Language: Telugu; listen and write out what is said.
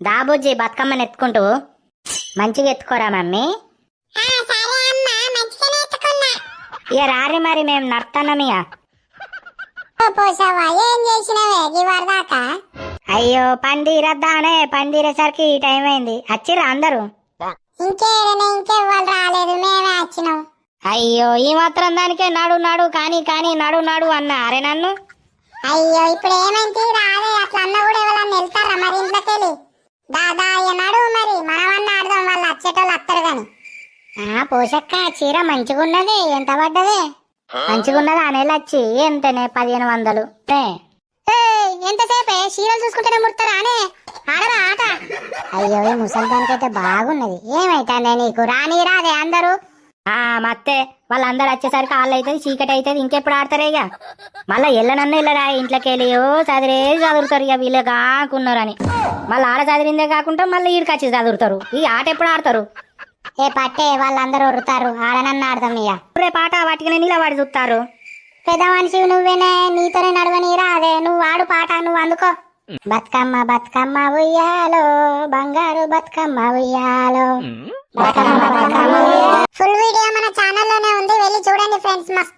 దాబుజ్జి బతుకమ్మని ఎత్తుకుంటూ మంచిగా ఎత్తుకోరా మమ్మీ. ఇక రారి మరి మేము దాకా అయ్యో పందిరద్దానే పందిరేసరికి ఈ టైం అయింది. వచ్చిర్రా అందరూ? అయ్యో ఈ మాత్రం దానికే నడు నడు కానీ కానీ నడు నడు అన్న అరే నన్ను? అయ్యో ఇప్పుడు ఏమైంది రాదే అట్లా అన్న కూడా ఎవరన్నా వెళ్తారా మరి ఇంట్లోకి వెళ్ళి దాదా మరి? మనమన్నా ఆడదాం వాళ్ళు వచ్చేటోళ్ళు వస్తారు గాని. ఆ పోషక్క చీర మంచిగున్నది ఎంత పడ్డది? మంచిగున్నది అనేలచ్చి ఎంతనే? పదిహేను వందలు. ఎంతసేపే? చీరలు చూసుకుంటేనే ముడతారా అనే? ఆడరా ఆట. అయ్యో ముసల్దానికైతే బాగున్నది. ఏమైతుందే నీకు? రాని రాదే అందరూ. మత్తే వాళ్ళందరూ వచ్చేసరికి వాళ్ళు అవుతుంది చీకటి అవుతుంది ఇంకెప్పుడు ఆడతారే ఇక? మళ్ళీ ఎల్లనన్న ఎల్లరా ఇంట్లోకి వెళ్ళి ఓ చదిరే చదువుతారు ఇక వీళ్ళే కాకున్నారని మళ్ళీ ఆడ చదిరిందే కాకుండా మళ్ళీ ఈడికొచ్చి చదువుతారు. ఈ ఆట ఎప్పుడు ఆడతారు? ఏ పట్టే వాళ్ళందరూ ఉరుతారు ఆడనన్న ఆడదాం ఇక. రే పాట వాటికి నిలబడి చూస్తారు. పెద్ద మనిషి నువ్వేనే నీతోనే నడవని రాదే. నువ్వు ఆడు పాట నువ్వు అందుకో. బతుకమ్మ బతుకమ్మ ఉయ్యాలో బంగారు బతుకమ్మ ఉయ్యాలో. Bathukamma Friends must